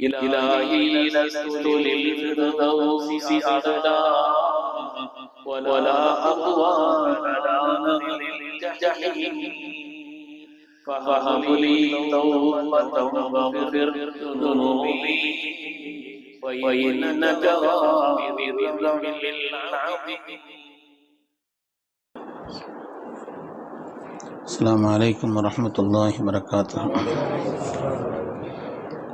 إلهي لست للفردوس أعلى ولا أقوى على نار الجحيم فهب لي توبة واغفر ذنوبي فإنك غافر الذنب العظيم السلام عليكم ورحمة الله وبركاته.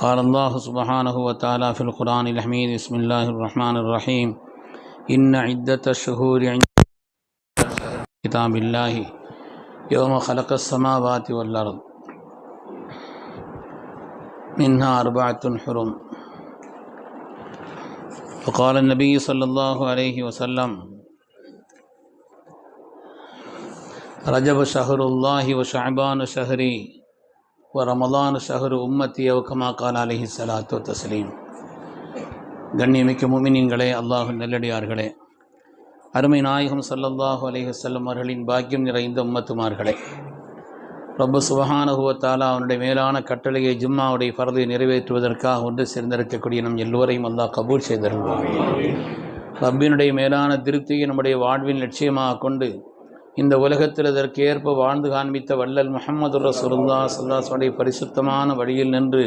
قال الله سبحانه وتعالى في القرآن الحميد بسم الله الرحمن الرحيم. إن عدة الشهور عند كتاب الله يوم خلق السماوات والأرض. منها أربعة حرم. وقال النبي صلى الله عليه وسلم رجب شهر الله وشعبان شهري. ரமலான் ஷஹரு உம்மத்தி அவக்கமா கான் அலஹி சலாத்து தஸ்லீம் கண்ணியமிக்க முமினின்களே அல்லாஹு நெல்லடியார்களே. அருமை நாயகம் சல்லல்லாஹு அலிஹசல்லம் அவர்களின் பாக்கியம் நிறைந்த உம்மத்துமார்களே. ரொம்ப சுபகானுகுவத்தால் அவனுடைய மேலான கட்டளையை ஜும்மாவுடைய பரதை நிறைவேற்றுவதற்காக ஒன்று சேர்ந்திருக்கக்கூடிய நம் எல்லோரையும் அல்லாஹ் கபூல் செய்திருந்தோம் ரப்பினுடைய மேலான திருப்தியை நம்முடைய வாழ்வின் லட்சியமாக கொண்டு இந்த உலகத்தில் இதற்கு ஏற்ப வாழ்ந்து காண்பித்த வள்ளல் முகமது ரசூலுல்லா சல்லாஸுடைய பரிசுத்தமான வழியில் நின்று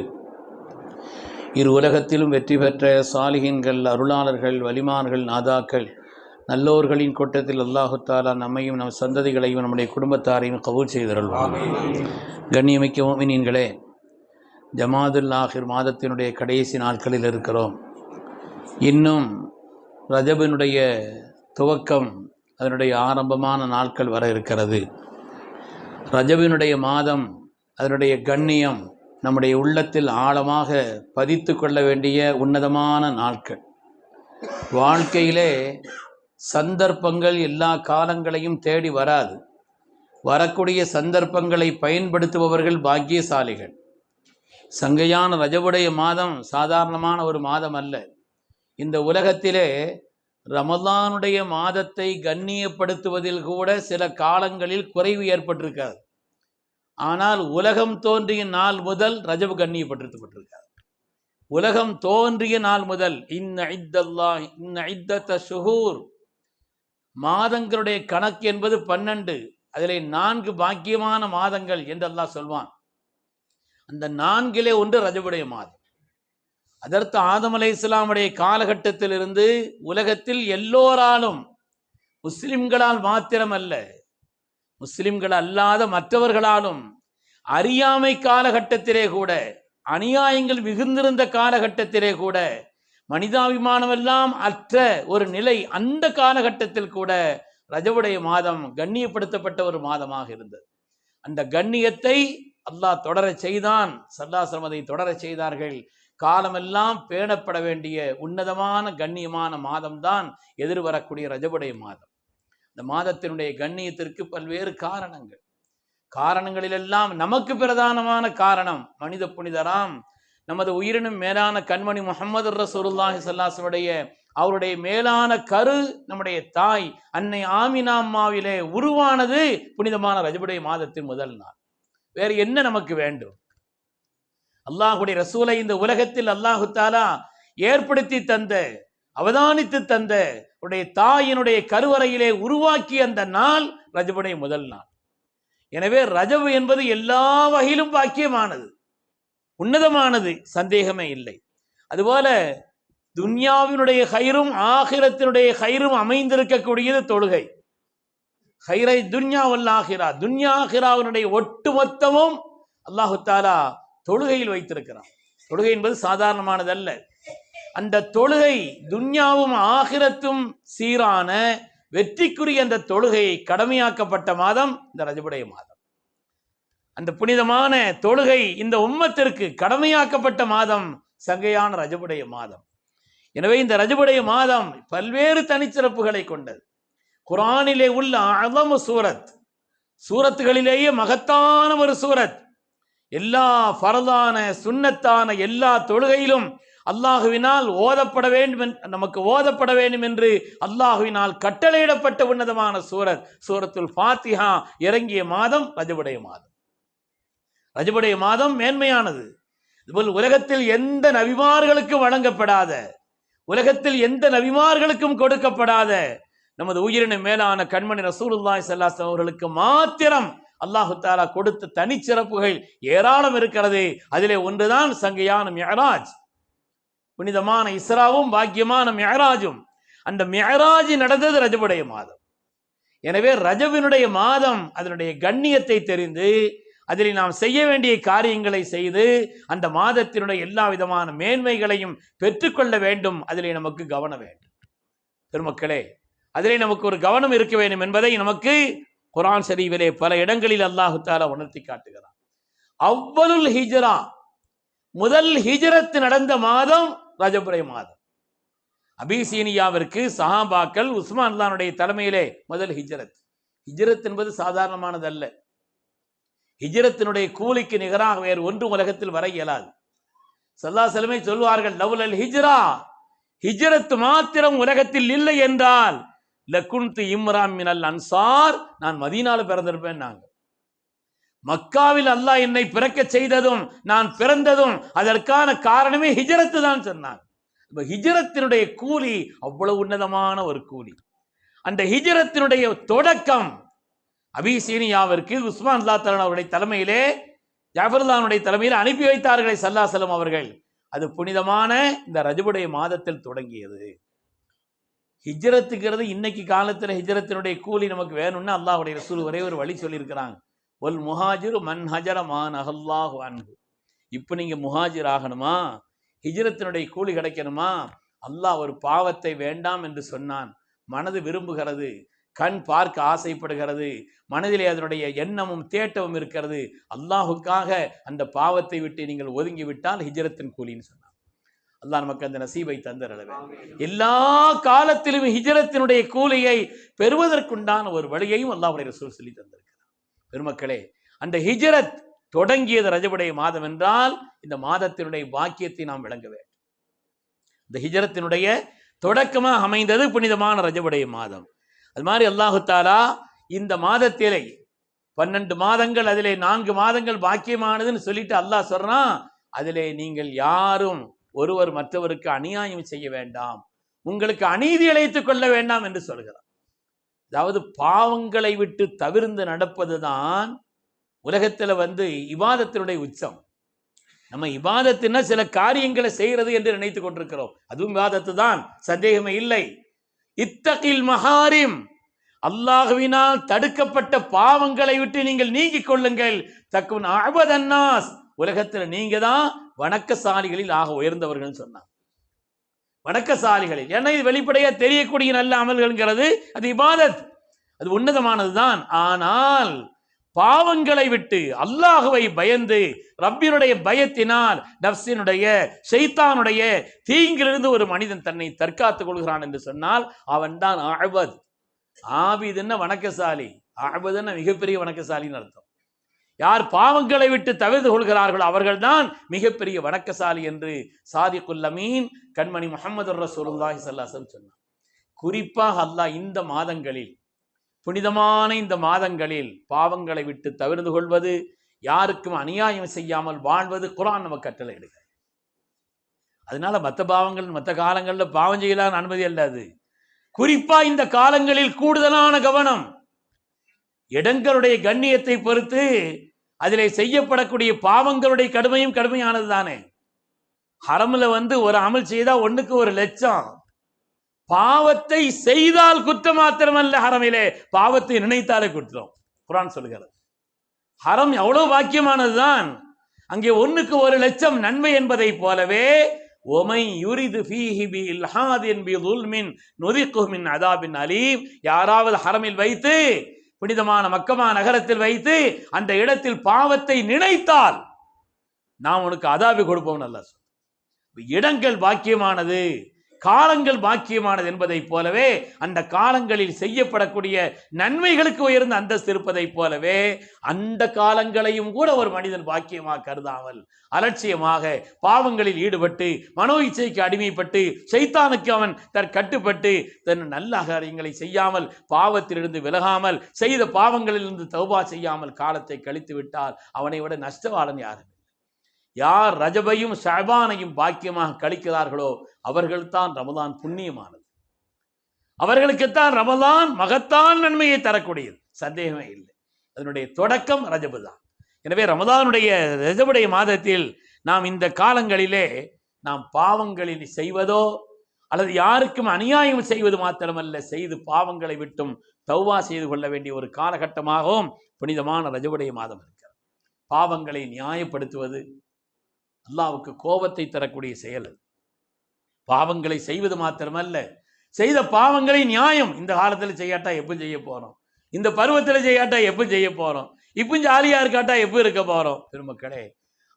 இரு உலகத்திலும் வெற்றி பெற்ற சாலிகின்கள் அருளாளர்கள் வலிமான்கள் நாதாக்கள் நல்லோர்களின் கூட்டத்தில் அல்லாஹு தாலா நம்மையும் நம் சந்ததிகளையும் நம்முடைய குடும்பத்தாரையும் கபூல் செய்தருள்வார் கண்ணியமிக்க மோமினீன்களே ஜமாதுல் ஆஹிர் மாதத்தினுடைய கடைசி நாட்களில் இருக்கிறோம். இன்னும் ரஜபினுடைய துவக்கம் அதனுடைய ஆரம்பமான நாட்கள் வர இருக்கிறது. ரஜவினுடைய மாதம் அதனுடைய கண்ணியம் நம்முடைய உள்ளத்தில் ஆழமாக பதித்து கொள்ள வேண்டிய உன்னதமான நாட்கள். வாழ்க்கையிலே சந்தர்ப்பங்கள் எல்லா காலங்களையும் தேடி வராது. வரக்கூடிய சந்தர்ப்பங்களை பயன்படுத்துபவர்கள் பாக்கியசாலிகள். சங்கையான ரஜவுடைய மாதம் சாதாரணமான ஒரு மாதம் அல்ல. இந்த உலகத்திலே ரமதானுடைய மாதத்தை கண்ணியப்படுத்துவதில் கூட சில காலங்களில் குறைவு ஏற்பட்டிருக்காது. ஆனால் உலகம் தோன்றிய நாள் முதல் ரஜப் கண்ணியப்படுத்தப்பட்டிருக்காது உலகம் தோன்றிய நாள் முதல் இன்ன ஐத்தல்லா இன்ன ஐத்தத்த சுகூர் மாதங்களுடைய கணக்கு என்பது பன்னெண்டு அதில் நான்கு பாக்கியமான மாதங்கள் என்று அல்லாஹ் சொல்வான். அந்த நான்கிலே ஒன்று ரஜபுடைய மாதம். அதற்கு ஆதம் அலை இஸ்லாமுடைய காலகட்டத்திலிருந்து உலகத்தில் எல்லோராலும் முஸ்லிம்களால் மாத்திரமல்ல முஸ்லிம்கள் அல்லாத மற்றவர்களாலும் அறியாமை காலகட்டத்திலே கூட அநியாயங்கள் மிகுந்திருந்த காலகட்டத்திலே கூட மனிதாபிமானமெல்லாம் அற்ற ஒரு நிலை அந்த காலகட்டத்தில் கூட ரஜவுடைய மாதம் கண்ணியப்படுத்தப்பட்ட ஒரு மாதமாக இருந்தது. அந்த கண்ணியத்தை அல்லாஹ் தொடரச் செய்தான் சல்லாசிரம் தொடர தொடரச் செய்தார்கள். காலமெல்லாம் பேணப்பட வேண்டிய உன்னதமான கண்ணியமான மாதம்தான் எதிர்வரக்கூடிய ரஜபுடைய மாதம். இந்த மாதத்தினுடைய கண்ணியத்திற்கு பல்வேறு காரணங்கள். காரணங்களிலெல்லாம் நமக்கு பிரதானமான காரணம் மனித புனிதராம் நமது உயிரினும் மேலான கண்மணி முகமது ரசூலுல்லாஹி சல்லாசுடைய அவருடைய மேலான கரு நம்முடைய தாய் அன்னை ஆமினா அம்மாவிலே உருவானது புனிதமான ரஜபுடைய மாதத்தின் முதல் நாள். வேறு என்ன நமக்கு வேண்டும்? அல்லாஹுடைய ரசூலை இந்த உலகத்தில் அல்லாஹு தாலா ஏற்படுத்தி தந்த அவதானித்து தந்த உடைய தாயினுடைய கருவறையிலே உருவாக்கி அந்த நாள் ரஜபுடைய முதல் நாள். எனவே ரஜபு என்பது எல்லா வகையிலும் பாக்கியமானது. உன்னதமானது சந்தேகமே இல்லை. அதுபோல துன்யாவினுடைய கயிறும் ஆகிரத்தினுடைய கயிறும் அமைந்திருக்கக்கூடியது தொழுகை. ஹைரை துன்யா வல்லாகிரா துன்யா ஆகிராவினுடைய ஒட்டுமொத்தமும் அல்லாஹு தாலா தொழுகையில் வைத்திருக்கிறான். தொழுகை என்பது சாதாரணமானதல்ல. அந்த தொழுகை துன்யாவும் ஆகிரத்தும் சீரான வெற்றிக்குரிய அந்த தொழுகை கடமையாக்கப்பட்ட மாதம் இந்த ரஜபுடைய மாதம். அந்த புனிதமான தொழுகை இந்த உம்மத்திற்கு கடமையாக்கப்பட்ட மாதம் சங்கையான ரஜபுடைய மாதம். எனவே இந்த ரஜபுடைய மாதம் பல்வேறு தனிச்சிறப்புகளை கொண்டது. குரானிலே உள்ள அழம சூரத் சூரத்துகளிலேயே மகத்தான ஒரு சூரத். எல்லா ஃபரதான சுன்னத்தான எல்லா தொழுகையிலும் அல்லாஹுவினால் ஓதப்பட வேண்டும் நமக்கு ஓதப்பட வேண்டும் என்று அல்லாஹுவினால் கட்டளையிடப்பட்ட உன்னதமான சூரத் சூரத்துல் ஃபாத்திஹா இறங்கிய மாதம் ரஜபுடைய மாதம். ரஜபுடைய மாதம் மேன்மையானது. இதுபோல் உலகத்தில் எந்த நபிமார்களுக்கும் வழங்கப்படாத உலகத்தில் எந்த நபிமார்களுக்கும் கொடுக்கப்படாத நமது உயிரின மேலான கண்மணி ரசூலுல்லாஹி ஸல்லல்லாஹு அவர்களுக்கு மாத்திரம் அல்லாஹு தாலா கொடுத்த தனிச்சிறப்புகள் ஏராளம் இருக்கிறது. அதிலே ஒன்றுதான் சங்கையான மியராஜ் புனிதமான இஸ்ராவும் பாக்கியமான மியராஜும் அந்த மியராஜ் நடந்தது ரஜபுடைய மாதம். எனவே ரஜவினுடைய மாதம் அதனுடைய கண்ணியத்தை தெரிந்து அதில் நாம் செய்ய வேண்டிய காரியங்களை செய்து அந்த மாதத்தினுடைய எல்லா விதமான மேன்மைகளையும் பெற்றுக்கொள்ள வேண்டும். அதிலே நமக்கு கவனம் வேண்டும். பெருமக்களே அதிலே நமக்கு ஒரு கவனம் இருக்க வேண்டும் என்பதை நமக்கு குரான் ஷரீஃபிலே பல இடங்களில் அல்லாஹு தாலா உணர்த்தி காட்டுகிறான். அவ்வளுல் ஹிஜரா முதல் ஹிஜரத்து நடந்த மாதம் ரஜபுரை மாதம். அபிசீனியாவிற்கு சஹாபாக்கள் உஸ்மான் அல்லானுடைய தலைமையிலே முதல் ஹிஜரத். ஹிஜரத் என்பது சாதாரணமானதல்ல ஹிஜரத்தினுடைய கூலிக்கு நிகராக வேறு ஒன்று உலகத்தில் வர இயலாது. சல்லா செலமை சொல்வார்கள் லவுலல் ஹிஜ்ரா ஹிஜரத் மாத்திரம் உலகத்தில் இல்லை என்றால் லக்குன்து இம்ராம் மினல் அன்சார் நான் மதீனால பிறந்திருப்பேன் நாங்கள் மக்காவில் அல்லாஹ் என்னை பிறக்க செய்ததும் நான் பிறந்ததும் அதற்கான காரணமே ஹிஜரத்து தான் சொன்னாங்க. இப்போ ஹிஜரத்தினுடைய கூலி அவ்வளவு உன்னதமான ஒரு கூலி. அந்த ஹிஜரத்தினுடைய தொடக்கம் அபிசீனியாவிற்கு உஸ்மான் அல்லா அவருடைய தலைமையிலே ஜாஃபர்லானுடைய தலைமையில் அனுப்பி வைத்தார்களே சல்லாசலம் அவர்கள். அது புனிதமான இந்த ரஜபுடைய மாதத்தில் தொடங்கியது. ஹிஜ்ரத்துங்கிறது இன்னைக்கு காலத்தில் ஹிஜ்ரத்தினுடைய கூலி நமக்கு வேணும்னு அல்லாஹுடைய ரசூல் ஒரே ஒரு வழி சொல்லியிருக்கிறாங்க. ஒல் முஹாஜிரு மன் ஹஜர மான் அஹல்லாஹு அன்பு இப்போ நீங்கள் முஹாஜிர் ஆகணுமா? ஹிஜ்ரத்தினுடைய கூலி கிடைக்கணுமா? அல்லாஹ் ஒரு பாவத்தை வேண்டாம் என்று சொன்னான். மனது விரும்புகிறது. கண் பார்க்க ஆசைப்படுகிறது. மனதிலே அதனுடைய எண்ணமும் தேட்டமும் இருக்கிறது. அல்லாஹுக்காக அந்த பாவத்தை விட்டு நீங்கள் ஒதுங்கி விட்டால் ஹிஜ்ரத்தின் கூலின்னு சொன்னான். அல்லாஹ் நமக்கு அந்த நசீபை தந்தரளவே. எல்லா காலத்திலும் ஹிஜரத்தினுடைய கூலியை பெறுவதற்குண்டான ஒரு வழியையும் அல்லாவுடைய ரசூல் சொல்லி தந்திருக்கிறார். பெருமக்களே அந்த ஹிஜரத் தொடங்கியது ரஜபுடைய மாதம் என்றால் இந்த மாதத்தினுடைய பாக்கியத்தை நாம் விளங்க வேண்டும். இந்த ஹிஜரத்தினுடைய தொடக்கமாக அமைந்தது புனிதமான ரஜபுடைய மாதம். அது மாதிரி அல்லாஹு தாலா இந்த மாதத்திலே பன்னெண்டு மாதங்கள் அதிலே நான்கு மாதங்கள் பாக்கியமானதுன்னு சொல்லிட்டு அல்லாஹ் சொல்றான் அதிலே நீங்கள் யாரும் ஒருவர் மற்றவருக்கு அநியாயம் செய்ய வேண்டாம். உங்களுக்கு அநீதி இழைத்துக் கொள்ள வேண்டாம் என்று சொல்கிறார். அதாவது பாவங்களை விட்டு தவிர்ந்து நடப்பதுதான் உலகத்தில் வந்து இவாதத்தினுடைய உச்சம். நம்ம இவாதத்தின்னா சில காரியங்களை செய்கிறது என்று நினைத்துக் கொண்டிருக்கிறோம். அதுவும் விவாதத்து தான் சந்தேகமே இல்லை. இத்தகில் மகாரிம் அல்லாஹுவினால் தடுக்கப்பட்ட பாவங்களை விட்டு நீங்கள் நீங்கிக் கொள்ளுங்கள். தக்குன் அபதன்னாஸ் உலகத்தில் நீங்க தான் வணக்கசாலிகளில் ஆக உயர்ந்தவர்கள் சொன்னான். வணக்கசாலிகளில். ஏன்னா இது வெளிப்படையா தெரியக்கூடிய நல்ல அமல்கள்ங்கிறது அது இபாதத். அது உன்னதமானதுதான். ஆனால் பாவங்களை விட்டு அல்லாஹுவை பயந்து ரப்பினுடைய பயத்தினால் நப்சினுடைய ஷைத்தானுடைய தீங்கிலிருந்து ஒரு மனிதன் தன்னை தற்காத்துக் கொள்கிறான் என்று சொன்னால் அவன்தான் ஆழ்வத் ஆபிதுன்னா வணக்கசாலி. ஆழ்வதுன்னா மிகப்பெரிய வணக்கசாலின்னு அர்த்தம். யார் பாவங்களை விட்டு தவிர்த்து கொள்கிறார்களோ அவர்கள்தான் மிகப்பெரிய வணக்கசாலி என்று சாதிக்குல் அமீன் கண்மணி முகமது ரசூலுல்லாஹி சல்லாசன் சொன்னார். குறிப்பாக அல்லாஹ் இந்த மாதங்களில் புனிதமான இந்த மாதங்களில் பாவங்களை விட்டு தவிர்த்து கொள்வது யாருக்கும் அநியாயம் செய்யாமல் வாழ்வது குரான் நம்ம கட்டளை எடுக்க அதனால மற்ற பாவங்கள் மற்ற காலங்களில் பாவம் செய்யலான்னு அனுமதி அல்ல அது. குறிப்பா இந்த காலங்களில் கூடுதலான கவனம் இடங்களுடைய கண்ணியத்தை பொறுத்து அதிலே செய்யப்படக்கூடிய பாவங்களுடைய கடுமையும் கடுமையானது தானே. ஹரமில் வந்து ஒரு அமல் செய்தால் ஒன்றுக்கு ஒரு லட்சம். பாவத்தை செய்தால் குற்றம் மாத்திரமல்ல ஹரமிலே. பாவத்தை நினைத்தாலே குற்றம். குரான் சொல்லுகிறது. ஹரம் எவ்வளவு பாக்கியமானதுதான் அங்கே ஒன்றுக்கு ஒரு லட்சம் நன்மை என்பதை போலவே ஒமை யுரிது ஃபீஹி பி இல்ஹாதின் பி துல்மின் நொதிக்குமின் அதாபின் அலீம். யாராவது ஹரமில் வைத்து புனிதமான மக்கமா நகரத்தில் வைத்து அந்த இடத்தில் பாவத்தை நினைத்தால் நாம் உனக்கு அதாபி கொடுப்போம் நல்லா இடங்கள் பாக்கியமானது. காலங்கள் பாக்கியமானது என்பதைப் போலவே அந்த காலங்களில் செய்யப்படக்கூடிய நன்மைகளுக்கு உயர்ந்த அந்தஸ்து இருப்பதைப் போலவே அந்த காலங்களையும் கூட ஒரு மனிதன் பாக்கியமாக கருதாமல் அலட்சியமாக பாவங்களில் ஈடுபட்டு மனோ இச்சைக்கு அடிமைப்பட்டு சைத்தானுக்கு அவன் தன் கட்டுப்பட்டு தன் நல்ல காரியங்களை செய்யாமல் பாவத்திலிருந்து விலகாமல் செய்த பாவங்களிலிருந்து தௌபா செய்யாமல் காலத்தை கழித்து விட்டால் அவனை விட நஷ்டவாளன் யாரும் யார் ரஜபையும் ஷாபானையும் பாக்கியமாக கழிக்கிறார்களோ அவர்கள்தான் ரமதான் புண்ணியமானது. அவர்களுக்குத்தான் ரமதான் மகத்தான் நன்மையை தரக்கூடியது. சந்தேகமே இல்லை. அதனுடைய தொடக்கம் ரஜபு தான் எனவே ரமதானுடைய ரஜபுடைய மாதத்தில் நாம் இந்த காலங்களிலே நாம் பாவங்களில் செய்வதோ அல்லது யாருக்கும் அநியாயம் செய்வது மாத்திரமல்ல செய்து பாவங்களை விட்டும் தௌவா செய்து கொள்ள வேண்டிய ஒரு காலகட்டமாகவும் புனிதமான ரஜபுடைய மாதம் இருக்கிறது. பாவங்களை நியாயப்படுத்துவது அல்லாவுக்கு கோபத்தை தரக்கூடிய செயல் பாவங்களை செய்வது மாத்திரமல்ல. செய்த பாவங்களை நியாயம். இந்த காலத்தில் செய்யாட்டா எப்போ செய்ய போறோம்? இந்த பருவத்தில் செய்யாட்டா எப்போ செய்ய போறோம்? இப்போ ஜாலியா இருக்காட்டா எப்போ இருக்க போறோம்? பெருமக்களே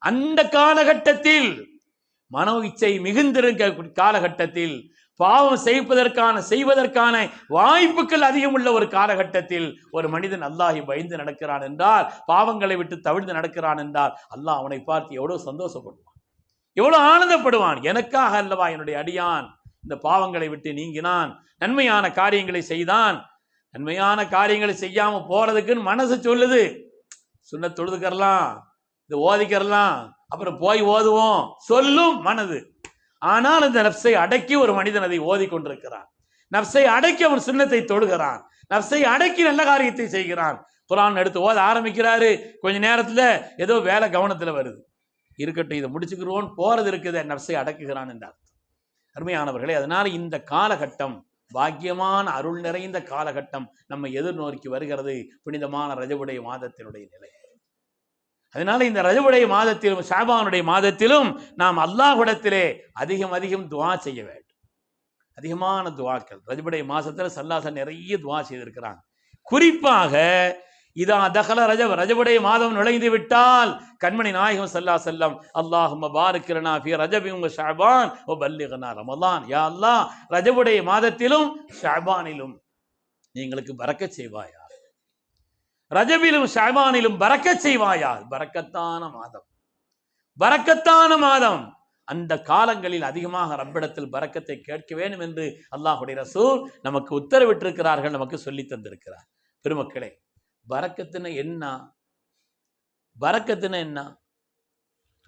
அந்த காலகட்டத்தில் மனோ இச்சை மிகுந்திருக்க காலகட்டத்தில் பாவம் செய்வதற்கான செய்வதற்கான வாய்ப்புகள் அதிகம் உள்ள ஒரு காலகட்டத்தில் ஒரு மனிதன் அல்லாஹி பயந்து நடக்கிறான் என்றால் பாவங்களை விட்டு தவிழ்ந்து நடக்கிறான் என்றால் அல்லாஹ் அவனை பார்த்து எவ்வளோ சந்தோஷப்படுவான். எவ்வளோ ஆனந்தப்படுவான். எனக்காக அல்லவா என்னுடைய அடியான் இந்த பாவங்களை விட்டு நீங்கினான். நன்மையான காரியங்களை செய்தான். நன்மையான காரியங்களை செய்யாம போறதுக்குன்னு மனசு சொல்லுது. சுண்ண தொழுதுக்கரலாம் இது ஓதிக்கரலாம் அப்புறம் போய் ஓதுவோம். சொல்லும் மனது. ஆனால் இந்த நப்சை அடக்கி ஒரு மனிதன் அதை ஓதி கொண்டிருக்கிறான் நப்சை அடக்கி அவன் சுண்ணத்தை தொழுகிறான். நப்சை அடக்கி நல்ல காரியத்தை செய்கிறான். குரான் எடுத்து ஓத ஆரம்பிக்கிறாரு. கொஞ்ச நேரத்தில் ஏதோ வேலை கவனத்தில் வருது. இருக்கட்டும் இதை முடிச்சுக்கிறோன்னு போறது இருக்குது. நப்சை அடக்குகிறான் என்றார் அருமையானவர்களே அதனால இந்த காலகட்டம் பாக்கியமான அருள் நிறைந்த காலகட்டம் நம்ம எதிர்நோக்கி வருகிறது. புனிதமான ரஜபுடைய மாதத்தினுடைய நிலை. அதனால இந்த ரஜபுடைய மாதத்திலும் ஷாபானுடைய மாதத்திலும் நாம் அல்லாஹுடத்திலே அதிகம் அதிகம் துவா செய்ய வேண்டும். அதிகமான துவாக்கள். ரஜபுடைய மாதத்தில் சல்லாசன் நிறைய துவா செய்திருக்கிறாங்க. குறிப்பாக இதா தகல ரஜப் ரஜபுடைய மாதம் நுழைந்து விட்டால் கண்மணி நாயகம் சல்லா செல்லம் அல்லாஹும் பாருக்கிறனா ஃபி உங்க ஷாபான் ஓ பல்லிகனா ரமலான். யா அல்லாஹ் ரஜபுடைய மாதத்திலும் ஷாபானிலும் நீங்களுக்கு பறக்க செய்வாயா? ரஜபிலும் ஷாபானிலும் பறக்க செய்வாயா பறக்கத்தான மாதம். பறக்கத்தான மாதம். அந்த காலங்களில் அதிகமாக ரப்பிடத்தில் பறக்கத்தை கேட்க வேண்டும் என்று அல்லாஹுடைய ரசூல் நமக்கு உத்தரவிட்டிருக்கிறார்கள் நமக்கு சொல்லி தந்திருக்கிறார். பெருமக்களே பறக்கத்துன்னு என்ன? பறக்கத்துன்னு என்ன?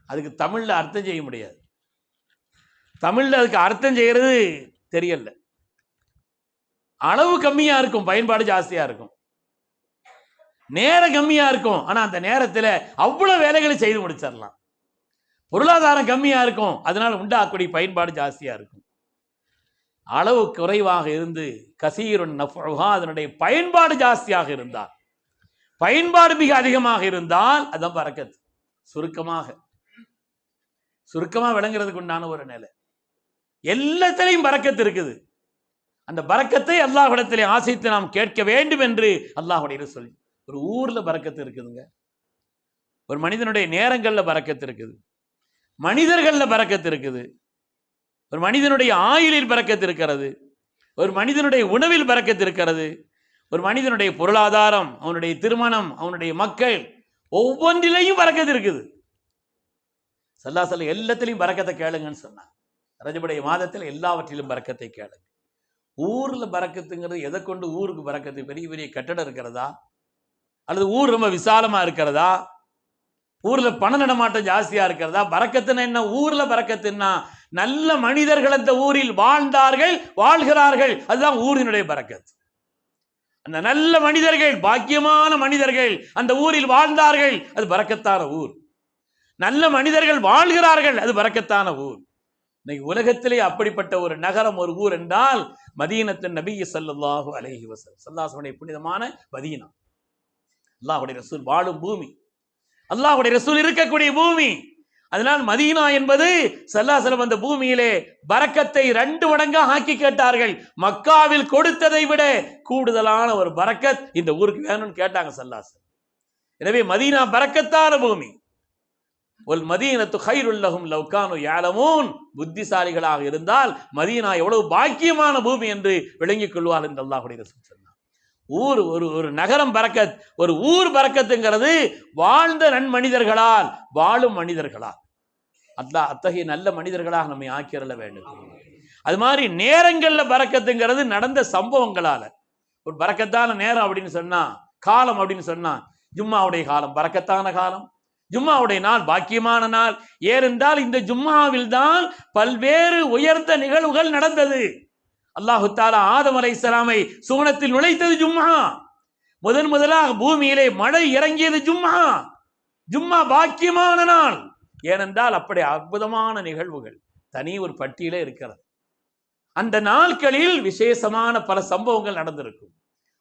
அதுக்கு தமிழில் அர்த்தம் செய்ய முடியாது. தமிழில் அதுக்கு அர்த்தம் செய்கிறது தெரியல. அளவு கம்மியாக இருக்கும் பயன்பாடு ஜாஸ்தியாக இருக்கும். நேரம் கம்மியா இருக்கும். ஆனா அந்த நேரத்துல அவ்வளவு வேலைகளை செய்து முடிச்சிடலாம். பொருளாதாரம் கம்மியா இருக்கும். அதனால உண்டாக்கூடிய பயன்பாடு ஜாஸ்தியா இருக்கும். அளவு குறைவாக இருந்து கசீருன் நஃபுகா அதனுடைய பயன்பாடு ஜாஸ்தியாக இருந்தால் பயன்பாடு மிக அதிகமாக இருந்தால் அதான் பறக்கத்து சுருக்கமாக. சுருக்கமாக விளங்குறதுக்கு உண்டான ஒரு நிலை. எல்லாத்திலையும் பறக்கத்து இருக்குது. அந்த பறக்கத்தை அல்லாஹ்விடத்திலே ஆசைத்து நாம் கேட்க வேண்டும் என்று அல்லாஹுடைய சொல்லி. ஒரு ஊரில் பறக்கத்து இருக்குதுங்க. ஒரு மனிதனுடைய நேரங்களில் பறக்கத்து இருக்குது. மனிதர்களில் பறக்கத்து இருக்குது. ஒரு மனிதனுடைய ஆயுளில் பறக்கத்து இருக்கிறது. ஒரு மனிதனுடைய உணவில் பறக்கத்து இருக்கிறது. ஒரு மனிதனுடைய பொருளாதாரம் அவனுடைய திருமணம் அவனுடைய மக்கள் ஒவ்வொன்றிலையும் பறக்கத்து இருக்குது. சல்லா சல்ல எல்லாத்திலையும் பறக்கத்தை கேளுங்கன்னு சொன்னான் ரஜபுடைய மாதத்தில் எல்லாவற்றிலும் பறக்கத்தை கேளுங்க. ஊரில் பறக்கத்துங்கிறது எதை கொண்டு ஊருக்கு பறக்கத்து? பெரிய பெரிய கட்டடம் இருக்கிறதா? அல்லது ஊர் ரொம்ப விசாலமாக இருக்கிறதா? ஊரில் பண நடமாட்டம் ஜாஸ்தியாக இருக்கிறதா? பறக்கத்துன்னா என்ன? ஊரில் பறக்கத்துன்னா நல்ல மனிதர்கள் அந்த ஊரில் வாழ்ந்தார்கள் வாழ்கிறார்கள். அதுதான் ஊரினுடைய பறக்கத்து. அந்த நல்ல மனிதர்கள் பாக்கியமான மனிதர்கள் அந்த ஊரில் வாழ்ந்தார்கள் அது பறக்கத்தான ஊர். நல்ல மனிதர்கள் வாழ்கிறார்கள் அது பறக்கத்தான ஊர். இன்னைக்கு உலகத்திலே அப்படிப்பட்ட ஒரு நகரம் ஒரு ஊர் என்றால் மதீனத்தின் நபி சல்லாஹூ அலஹி வசல் சல்லாசனுடைய புனிதமான மதீனா. அல்லாஹுடைய ரசூல் வாழும் பூமி. அல்லாஹுடைய ரசூல் இருக்கக்கூடிய பூமி. அதனால் மதீனா என்பது சல்லாசலம் அந்த பூமியிலே பறக்கத்தை ரெண்டு மடங்காக ஆக்கி கேட்டார்கள். மக்காவில் கொடுத்ததை விட கூடுதலான ஒரு பறக்கத் இந்த ஊருக்கு வேணும்னு கேட்டாங்க சல்லாசல் எனவே மதீனா பறக்கத்தான பூமி. ஒல் மதீனத்து ஹைருல்லகும் லவ்கானு யாலமூன் புத்திசாலிகளாக இருந்தால் மதீனா எவ்வளவு பாக்கியமான பூமி என்று விளங்கிக் கொள்வார் என்று அல்லாஹுடைய ரசூல் சொன்னார். ஊர் ஒரு ஒரு நகரம் பறக்கத் ஒரு ஊர் பறக்கத்துங்கிறது வாழ்ந்த நன்மனிதர்களால் வாழும் மனிதர்களால். அல்லாஹ் அத்தகைய நல்ல மனிதர்களாக நம்மை ஆக்கிரல வேண்டும். அது மாதிரி நேரங்களில் பறக்கத்துங்கிறது நடந்த சம்பவங்களால். ஒரு பறக்கத்தான நேரம் அப்படின்னு சொன்னா காலம் அப்படின்னு சொன்னா ஜும்மாவுடைய காலம் பறக்கத்தான காலம். ஜும்மாவுடைய நாள் பாக்கியமான நாள். ஏனென்றால் இந்த ஜும்மாவில் தான் பல்வேறு உயர்ந்த நிகழ்வுகள் நடந்தது. அல்லாஹு தாலா ஆதம் அலைஹிஸ்ஸலாமை சுவனத்தில் நுழைத்தது ஜும்மா. முதன் முதலாக பூமியிலே மழை இறங்கியது ஜும்மா. ஜும்மா பாக்கியமான நாள். ஏனென்றால் அப்படி அற்புதமான நிகழ்வுகள் தனி ஒரு பட்டியலே இருக்கிறது. அந்த நாட்களில் விசேஷமான பல சம்பவங்கள் நடந்திருக்கும்.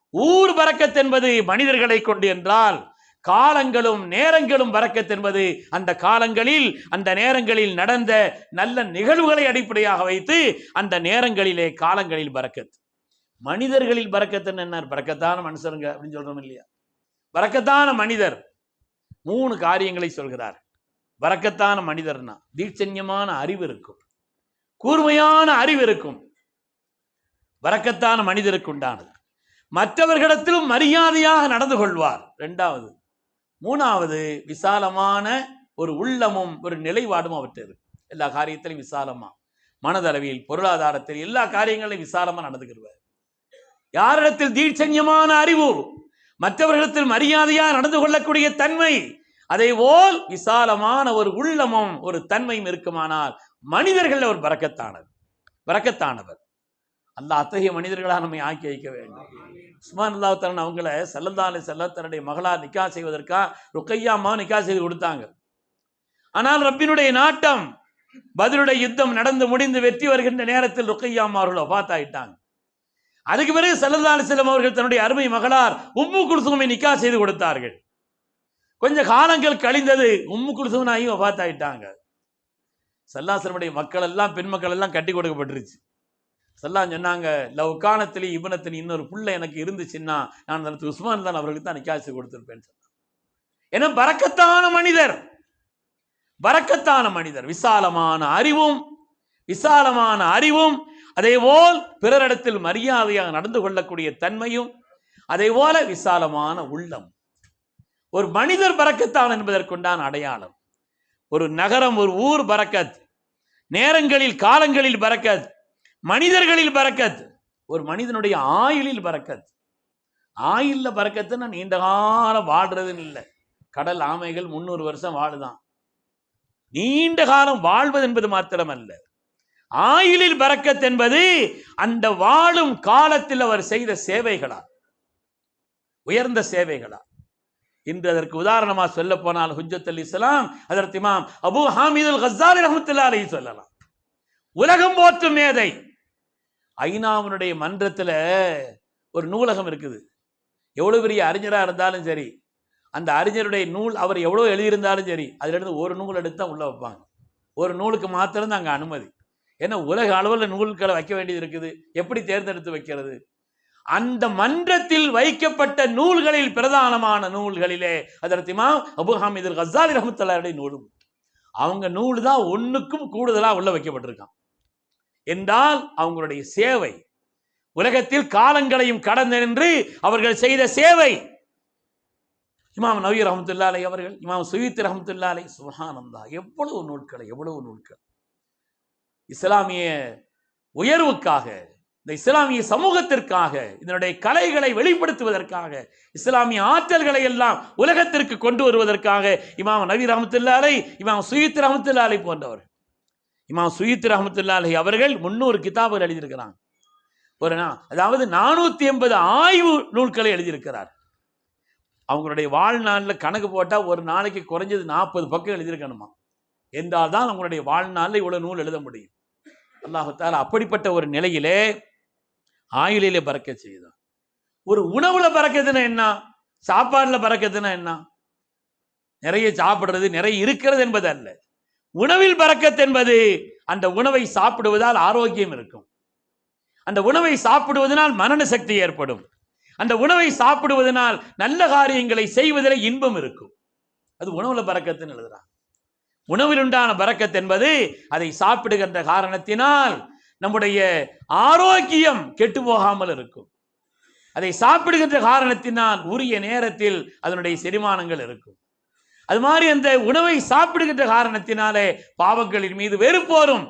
ஊர் பறக்கத் என்பது மனிதர்களை கொண்டு என்றால் காலங்களும் நேரங்களும் வரக்கத் என்பது அந்த காலங்களில் அந்த நேரங்களில் நடந்த நல்ல நிகழ்வுகளை அடிப்படையாக வைத்து அந்த நேரங்களிலே காலங்களில் பறக்கத் மனிதர்களில் பறக்கத்துன்னு என்ன பறக்கத்தான மனுஷருங்க அப்படின்னு சொல்றோம் இல்லையா? பறக்கத்தான மனிதர். மூணு காரியங்களை சொல்கிறார். பறக்கத்தான மனிதர்னா தீட்சண்யமான அறிவு இருக்கும். கூர்மையான அறிவு இருக்கும். பறக்கத்தான மனிதருக்கு உண்டானது. மற்றவர்களிடத்திலும் மரியாதையாக நடந்து கொள்வார். இரண்டாவது மூணாவது விசாலமான ஒரு உள்ளமும் ஒரு நிலைப்பாடும் அவற்றை இருக்கு எல்லா காரியத்திலையும் விசாலமாக மனதளவில் பொருளாதாரத்தில் எல்லா காரியங்களையும் விசாலமாக நடந்துக்கிடுவார். யாரிடத்தில் தீட்சண்யமான அறிவு மற்றவர்களிடத்தில் மரியாதையாக நடந்து கொள்ளக்கூடிய தன்மை அதே போல் விசாலமான ஒரு உள்ளமும் ஒரு தன்மையும் இருக்குமானால் மனிதர்கள் ஒரு பறக்கத்தானவர். பறக்கத்தானவர். அல்ல அத்தகைய மனிதர்களாக நம்மை ஆக்கி வைக்க வேண்டும். உஸ்மான் அல்லாத்தரன் அவங்கள செல்லல்லா அலி செல்ல தன்னுடைய மகளார் நிக்கா செய்வதற்கா ருக்கையாமா நிக்கா செய்து கொடுத்தாங்க. ஆனால் ரப்பினுடைய நாட்டம் பதிலுடைய யுத்தம் நடந்து முடிந்து வெற்றி வருகின்ற நேரத்தில் ருக்கையாமா அவர்கள் ஒபாத்தாயிட்டாங்க அதுக்கு பிறகு செல்லல்லா அலி செல்லம் அவர்கள் தன்னுடைய அருமை மகளார் உம்மு குல்சுமை நிக்கா செய்து கொடுத்தார்கள். கொஞ்சம் காலங்கள் கழிந்தது உம்மு குல்சுமனாயும் ஒபாத்தாயிட்டாங்க சல்லாசனுடைய மக்கள் எல்லாம் பெண் மக்கள் எல்லாம் கட்டி கொடுக்கப்பட்டுருச்சு. செல்லாம் சொன்னாங்க லவ்கானத்திலே இவனத்தின் இன்னொரு புள்ள எனக்கு இருந்துச்சுன்னா நான் அந்த உஸ்மான் தான் அவர்களுக்கு தான் நிக்காசு கொடுத்திருப்பேன்னு சொன்னான் ஏன்னா பறக்கத்தான மனிதர். பறக்கத்தான மனிதர். விசாலமான அறிவும் விசாலமான அறிவும் அதேபோல் பிறரிடத்தில் மரியாதையாக நடந்து கொள்ளக்கூடிய தன்மையும் அதே போல விசாலமான உள்ளம். ஒரு மனிதர் பறக்கத்தான் என்பதற்குண்டான அடையாளம். ஒரு நகரம் ஒரு ஊர் பறக்கத். நேரங்களில் காலங்களில் பறக்கத். மனிதர்களில் பறக்கத். ஒரு மனிதனுடைய ஆயுளில் பறக்கத். ஆயுளில் பறக்கத்துன்னா நீண்ட காலம் வாழ்றதுன்னு இல்லை. கடல் ஆமைகள் முன்னூறு வருஷம் வாழுதான். நீண்ட காலம் வாழ்வது என்பது அல்ல ஆயுளில் பறக்கத் என்பது அந்த வாழும் காலத்தில் அவர் செய்த சேவைகளா? உயர்ந்த சேவைகளா? இன்று அதற்கு உதாரணமாக சொல்ல போனால் ஹுஜத் அலி இஸ்லாம் அதற்கு இமாம் அபு ஹாமிதுல் ஹசாரி ரஹமத்துல்லா அலி சொல்லலாம். உலகம் போற்றும் மேதை ஐநாவினுடைய மன்றத்தில் ஒரு நூலகம் இருக்குது. எவ்வளோ பெரிய அறிஞராக இருந்தாலும் சரி அந்த அறிஞருடைய நூல் அவர் எவ்வளோ எழுதியிருந்தாலும் சரி அதிலிருந்து ஒரு நூல் எடுத்து தான் உள்ளே வைப்பாங்க. ஒரு நூலுக்கு மாத்திரம் தான் அனுமதி. ஏன்னா உலக அளவில் நூல்களை வைக்க வேண்டியது இருக்குது. எப்படி தேர்ந்தெடுத்து வைக்கிறது? அந்த மன்றத்தில் வைக்கப்பட்ட நூல்களில் பிரதானமான நூல்களிலே அதற்கு இமாம் அபு ஹாமிது கசாலி ரஹமத்துல்லாருடைய நூலும். அவங்க நூல் தான் ஒன்றுக்கும் கூடுதலாக உள்ள வைக்கப்பட்டிருக்கான். என்றால் அவங்களுடைய சேவை. உலகத்தில் காலங்களையும் கடந்து நின்று அவர்கள் செய்த சேவை. இமாம் நவீர் ரஹமத்துல்லாலை அவர்கள் இமாம் சுயித் ரஹமத்துல்லாலை சுஹானந்தா எவ்வளவு நூல்களை எவ்வளவு நூல்கள். இஸ்லாமிய உயர்வுக்காக இந்த இஸ்லாமிய சமூகத்திற்காக இதனுடைய கலைகளை வெளிப்படுத்துவதற்காக இஸ்லாமிய ஆற்றல்களை எல்லாம் உலகத்திற்கு கொண்டு வருவதற்காக இமாம் நவீர் ரஹமத்துல்லாலை இமாம் சுயீத் ரஹமத்துல்லாலை போன்றவர்கள். இமாம் சுயித் ரஹமத்துல்லாஹி அவர்கள் முன்னூறு கிதாபுகள் எழுதியிருக்கிறாங்க. ஒரு அதாவது நானூத்தி எண்பது ஆய்வு நூல்களை எழுதியிருக்கிறார். அவங்களுடைய வாழ்நாளில் கணக்கு போட்டால் ஒரு நாளைக்கு குறைஞ்சது நாற்பது பக்கம் எழுதியிருக்கணுமா? என்றால் தான் அவங்களுடைய வாழ்நாளில் இவ்வளோ நூல் எழுத முடியும். அல்லாஹத்தால் அப்படிப்பட்ட ஒரு நிலையிலே ஆயுளிலே பறக்க செய்தான். ஒரு உணவுல பறக்கிறதுனா என்ன? சாப்பாடுல பறக்கிறதுன்னா என்ன? நிறைய சாப்பிடுறது நிறைய இருக்கிறது என்பது அல்ல. உணவில் பறக்கத் என்பது அந்த உணவை சாப்பிடுவதால் ஆரோக்கியம் இருக்கும். அந்த உணவை சாப்பிடுவதனால் மனன சக்தி ஏற்படும். அந்த உணவை சாப்பிடுவதனால் நல்ல காரியங்களை செய்வதில் இன்பம் இருக்கும். அது உணவுல பறக்கத்துன்னு எழுதுறான். உணவில் உண்டான பறக்கத் என்பது அதை சாப்பிடுகின்ற காரணத்தினால் நம்முடைய ஆரோக்கியம் கெட்டு போகாமல் இருக்கும். அதை சாப்பிடுகின்ற காரணத்தினால் உரிய நேரத்தில் அதனுடைய செரிமானங்கள் இருக்கும். அது மாதிரி அந்த உணவை சாப்பிடுகின்ற காரணத்தினாலே பாவங்களின் மீது வெறுப்பு வரும்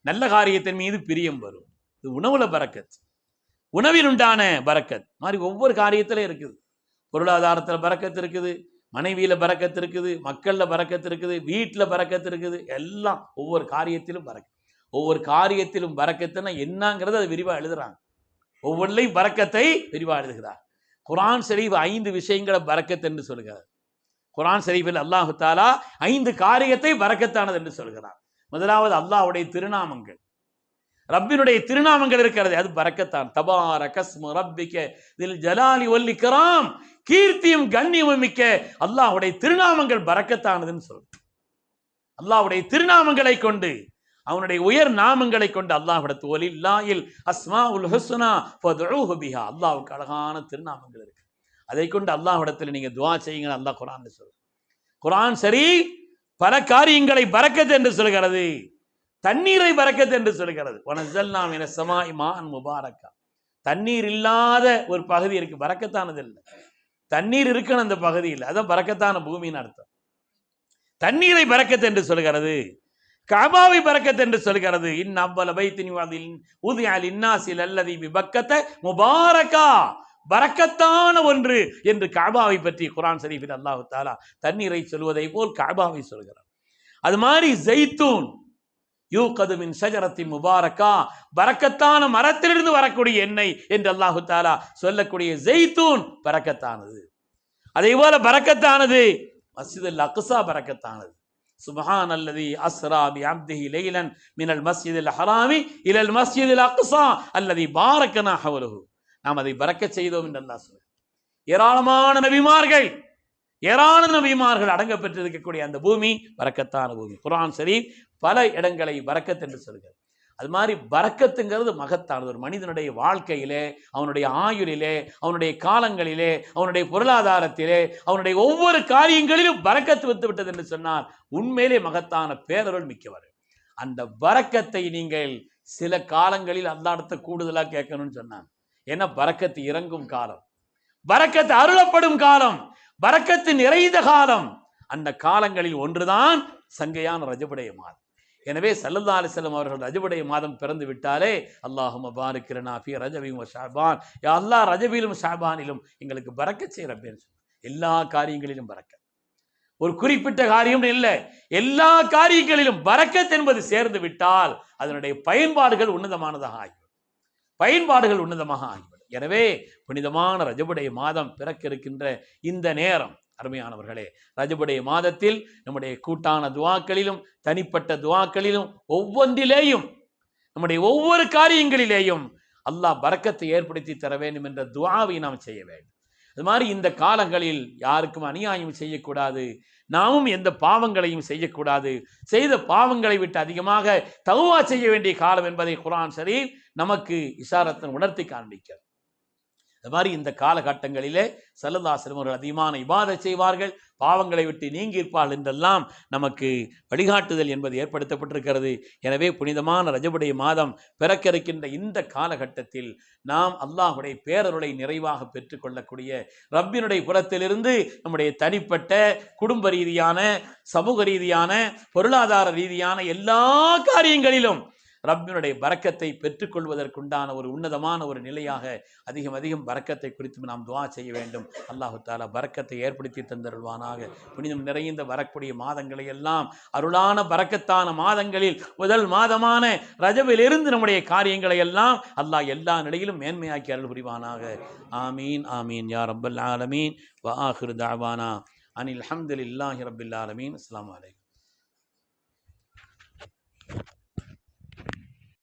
நல்ல காரியத்தின் மீது பிரியம் வரும். இது உணவுல பறக்கத். உணவில் உண்டான பறக்கத். மாதிரி ஒவ்வொரு காரியத்திலும் இருக்குது. பொருளாதாரத்தில் பறக்கத்து இருக்குது. மனைவியில் பறக்கத்து இருக்குது. மக்களில் பறக்கத்து இருக்குது. வீட்டில் பறக்கத்து இருக்குது. எல்லாம் ஒவ்வொரு காரியத்திலும் பறக்க ஒவ்வொரு காரியத்திலும் பறக்கத்துன்னா என்னங்கிறத அது விரிவாக எழுதுறாங்க. ஒவ்வொன்றிலையும் பறக்கத்தை விரிவாக எழுதுகிறார். குரான் ஷரீஃப் ஐந்து விஷயங்களை பறக்கத்துன்னு என்று சொல்கிறார். குரான் ஷரீஃபில் அல்லாஹு தாலா ஐந்து காரியத்தை வரக்கத்தானது என்று சொல்கிறார். முதலாவது அல்லாஹுடைய திருநாமங்கள். ரப்பினுடைய திருநாமங்கள் இருக்கிறது. அது பறக்கத்தான் தபார கஸ்மு ரப்பிக்க இதில் ஜலாலி ஒல்லி கராம் கீர்த்தியும் கண்ணியமும் மிக்க அல்லாஹ்வுடைய திருநாமங்கள் பறக்கத்தானதுன்னு சொல்றார். அல்லாஹ்வுடைய திருநாமங்களை கொண்டு அவனுடைய உயர் நாமங்களை கொண்டு அல்லாஹ்விடத்து ஒலில்லாயில் அஸ்மா உல் ஹுஸ்னா அல்லாவுக்கு அழகான திருநாமங்கள் இருக்கு. அதை கொண்டு அல்லாஹிடத்தில் நீங்கள் துவா செய்யுங்க அல்லாஹ் குரான் சொல்லு குரான் சரி பல காரியங்களை பறக்கது என்று சொல்கிறது. தண்ணீரை பறக்கது என்று சொல்கிறது. நான் என சமாய் மான் முபாரக்கா. தண்ணீர் இல்லாத ஒரு பகுதி இருக்கு பறக்கத்தானது இல்லை. தண்ணீர் இருக்கணும் அந்த பகுதியில் அதான் பறக்கத்தான பூமின்னு அர்த்தம். தண்ணீரை பறக்கத்து என்று சொல்கிறது. கபாவை பறக்கத்து என்று சொல்கிறது. இன் அவ்வள பைத்தின் உதியால் இன்னாசில் அல்லது பக்கத்தை முபாரக்கா. வரக்கத்தான ஒன்று என்று காபாவை பற்றி குரான் சரீஃபின் அல்லாஹு தாலா தண்ணீரை சொல்வதை போல் காபாவை சொல்கிறார். அது மாதிரி ஜெய்தூன் யூ கதுமின் சஜரத்தி முபாரக்கா வரக்கத்தான மரத்திலிருந்து வரக்கூடிய எண்ணெய் என்று அல்லாஹு தாலா சொல்லக்கூடிய ஜெய்தூன் பறக்கத்தானது அதே போல பறக்கத்தானது மஸ்ஜிதுல் அக்ஸா பறக்கத்தானது சுபஹான் அல்லது அஸ்ரா பி அப்திஹி லைலன் மினல் மஸ்ஜிதில் ஹராமி இலல் மஸ்ஜிதில் அக்ஸா அல்லது பாரக்கனா ஹவலுஹு. நாம் அதை பறக்க செய்தோம் என்று அல்லா சொல்ல ஏராளமான நபிமார்கள் ஏராளமான நபிமார்கள் அடங்க பெற்றிருக்கக்கூடிய அந்த பூமி பறக்கத்தான பூமி. குரான் சரி பல இடங்களை பறக்கத் என்று சொல்கிறது அது மாதிரி பறக்கத்துங்கிறது மகத்தானது. ஒரு மனிதனுடைய வாழ்க்கையிலே அவனுடைய ஆயுளிலே அவனுடைய காலங்களிலே அவனுடைய பொருளாதாரத்திலே அவனுடைய ஒவ்வொரு காரியங்களிலும் பறக்கத்து வித்து விட்டது என்று சொன்னால் உண்மையிலே மகத்தான பேரருள் மிக்கவர். அந்த பரக்கத்தை நீங்கள் சில காலங்களில் அல்லாடத்தை கூடுதலாக கேட்கணும்னு சொன்னாங்க ஏன்னா பறக்கத்து இறங்கும் காலம். பறக்கத்து அருளப்படும் காலம். பறக்கத்து நிறைந்த காலம். அந்த காலங்களில் ஒன்றுதான் சங்கையான ரஜபுடைய மாதம். எனவே சல்லல்லா அலிஸ்லம் அவர்கள் ரஜபுடைய மாதம் பிறந்து விட்டாலே அல்லாஹும் பாருக்கிறனாஃபி ரஜபியும் ஷாபான். யா அல்லாஹ் ரஜபிலும் ஷாபானிலும் எங்களுக்கு பறக்க செய்கிறப்பேன்னு எல்லா காரியங்களிலும் பறக்க ஒரு குறிப்பிட்ட காரியம் இல்லை. எல்லா காரியங்களிலும் பறக்கத் என்பது சேர்ந்து விட்டால் அதனுடைய பயன்பாடுகள் உன்னதமானதாக ஆகிவிடும். பயன்பாடுகள் உன்னதமாக ஆகிவிடும். எனவே புனிதமான ரஜபுடைய மாதம் பிறக்க இருக்கின்ற இந்த நேரம் அருமையானவர்களே ரஜபுடைய மாதத்தில் நம்முடைய கூட்டான துவாக்களிலும் தனிப்பட்ட துவாக்களிலும் ஒவ்வொன்றிலேயும் நம்முடைய ஒவ்வொரு காரியங்களிலேயும் அல்லாஹ் பறக்கத்தை ஏற்படுத்தி தர வேண்டும் என்ற துவாவை நாம் செய்ய வேண்டும். அது மாதிரி இந்த காலங்களில் யாருக்கும் அநியாயம் செய்யக்கூடாது நாமும் எந்த பாவங்களையும் செய்யக்கூடாது. செய்த பாவங்களை விட்டு அதிகமாக தகுவா செய்ய வேண்டிய காலம் என்பதை குரான் சரி நமக்கு இஷாரத்தன் உணர்த்தி காண்பிக்கிறது. அது மாதிரி இந்த காலகட்டங்களிலே சல்லல்லாசலம் அதிகமான இபாதை செய்வார்கள் பாவங்களை விட்டு நீங்கியிருப்பார்கள் என்றெல்லாம் நமக்கு வழிகாட்டுதல் என்பது ஏற்படுத்தப்பட்டிருக்கிறது. எனவே புனிதமான ரஜபுடைய மாதம் பிறக்க இருக்கின்ற இந்த காலகட்டத்தில் நாம் அல்லாஹுடைய பேரருளை நிறைவாக பெற்றுக்கொள்ளக்கூடிய ரப்பினுடைய புறத்திலிருந்து நம்முடைய தனிப்பட்ட குடும்ப ரீதியான சமூக ரீதியான பொருளாதார ரீதியான எல்லா காரியங்களிலும் ரப்பினுடைய பறக்கத்தை பெற்றுக்கொள்வதற்குண்டான ஒரு உன்னதமான ஒரு நிலையாக அதிகம் அதிகம் பறக்கத்தை குறித்து நாம் துவா செய்ய வேண்டும். அல்லாஹு தாலா பறக்கத்தை ஏற்படுத்தி தந்தருள்வானாக. புனிதம் நிறைந்த வரக்கூடிய மாதங்களை எல்லாம் அருளான பறக்கத்தான மாதங்களில் முதல் மாதமான ரஜவிலிருந்து நம்முடைய காரியங்களை எல்லாம் அல்லாஹ் எல்லா நிலையிலும் மேன்மையாக்கி அருள் புரிவானாக ஆமீன் ஆமீன். யா ரப்பல் ஆலமீன். வ ஆஹிரு தாவானா அனில் அல்ஹம்துலில்லாஹி ரப்பில் ஆலமீன். அஸ்ஸலாமு அலைக்கும்.